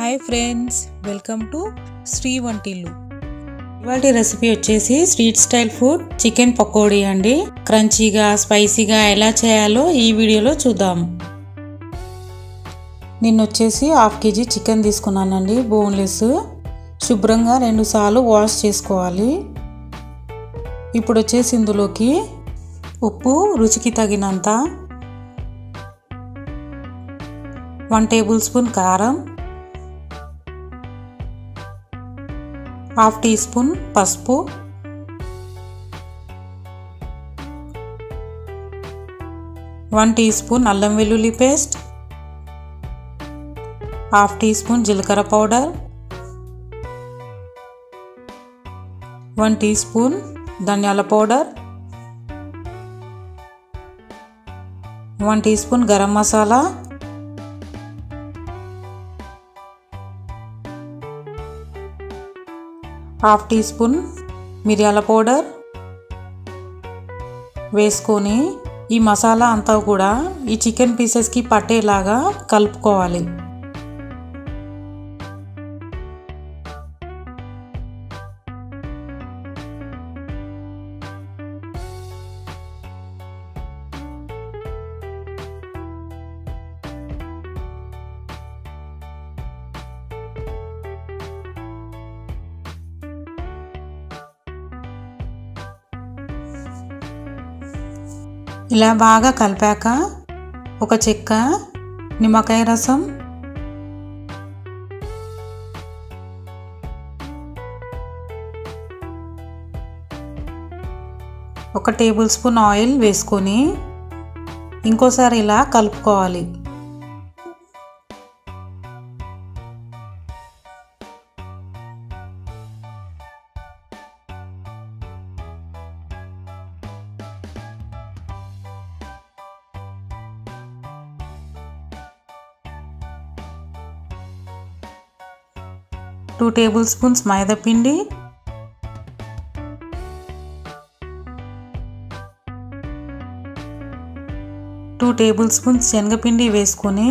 Hi friends welcome to Shri Vantillu ఇవాళ recipe వచ్చేసి street style food chicken pakodi అండి. క్రంచీగా స్పైసీగా ఎలా చేయాలో ఈ వీడియోలో చూద్దాం. నిన్న వచ్చేసి హాఫ్ కేజీ చికెన్ తీసుకున్నానండి బోన్లెస్. శుభ్రంగా రెండు సార్లు వాష్ చేసుకోవాలి. ఇప్పుడు వచ్చేసి ఇందులోకి ఉప్పు రుచికి తగినంత. వన్ టేబుల్ స్పూన్ కారం. హాఫ్ టీ స్పూన్ పసుపు. వన్ టీ స్పూన్ అల్లం వెల్లుల్లి పేస్ట్. హాఫ్ టీ స్పూన్ జీలకర్ర పౌడర్. వన్ టీ స్పూన్ ధనియాల powder. One teaspoon garam masala. Half teaspoon మిరియాల పౌడర్ వేసుకొని ఈ మసాలా అంతా కూడా ఈ చికెన్ పీసెస్కి పట్టేలాగా కలుపుకోవాలి. ఇలా బాగా కలిపాక ఒక చెక్క నిమ్మకాయ రసం ఒక టేబుల్ స్పూన్ ఆయిల్ వేసుకొని ఇంకోసారి ఇలా కలుపుకోవాలి. టూ టేబుల్ స్పూన్స్ మైదాపిండి టూ టేబుల్ స్పూన్స్ శనగపిండి వేసుకొని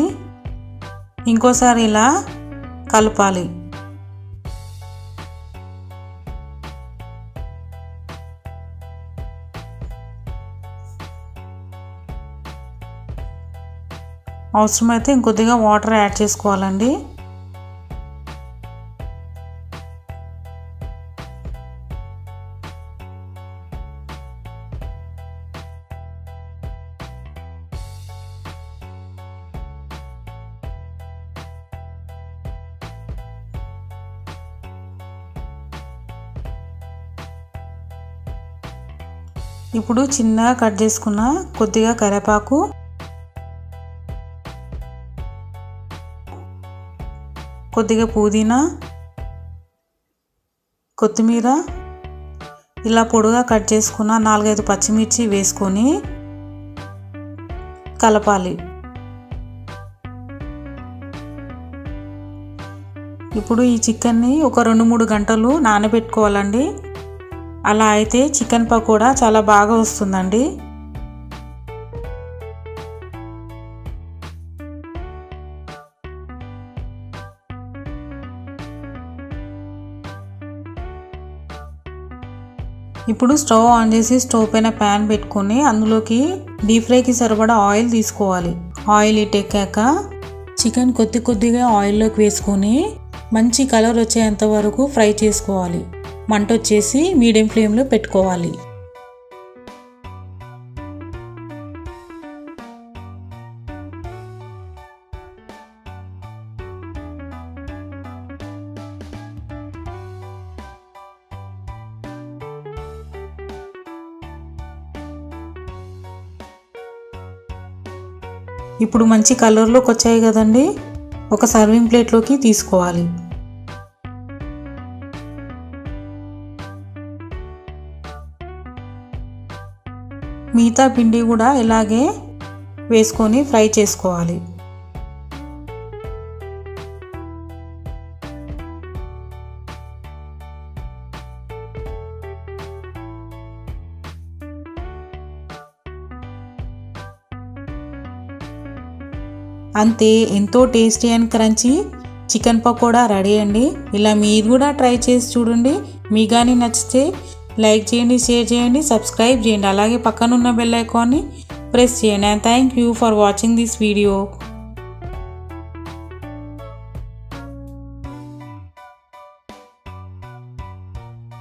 ఇంకోసారి ఇలా కలపాలి. అవసరమైతే ఇంకొద్దిగా వాటర్ యాడ్ చేసుకోవాలండి. ఇప్పుడు చిన్నగా కట్ చేసుకున్న కొద్దిగా కరివేపాకు కొద్దిగా పుదీనా. కొత్తిమీర. ఇలా పొడుగా కట్ చేసుకున్న నాలుగైదు పచ్చిమిర్చి వేసుకొని కలపాలి. ఇప్పుడు ఈ చికెన్ని ఒక రెండు మూడు గంటలు నానబెట్టుకోవాలండి. అలా అయితే చికెన్ పకోడా చాలా బాగా వస్తుందండి. ఇప్పుడు స్టవ్ ఆన్ చేసి స్టవ్ పైన ప్యాన్ పెట్టుకొని అందులోకి డీప్ ఫ్రైకి సరిపడా ఆయిల్ తీసుకోవాలి. ఆయిల్ ఇటెక్కాక చికెన్ కొద్ది కొద్దిగా ఆయిల్లోకి వేసుకొని మంచి కలర్ వచ్చేంత వరకు ఫ్రై చేసుకోవాలి. మంట వచ్చేసి మీడియం ఫ్లేమ్లో పెట్టుకోవాలి. ఇప్పుడు మంచి కలర్లోకి వచ్చాయి కదండి. ఒక సర్వింగ్ ప్లేట్లోకి తీసుకోవాలి. మిగతా పిండి కూడా ఇలాగే వేసుకొని ఫ్రై చేసుకోవాలి. అంతే ఎంతో tasty and crunchy chicken pakoda ready అండి. ఇలా మీరు కూడా ట్రై చేసి చూడండి. మీ కానీ నచ్చితే లైక్ చేయండి షేర్ చేయండి సబ్స్క్రైబ్ చేయండి. అలాగే పక్కనున్న బెల్ ఐకాన్ని ప్రెస్ చేయండి. And thank you for watching this video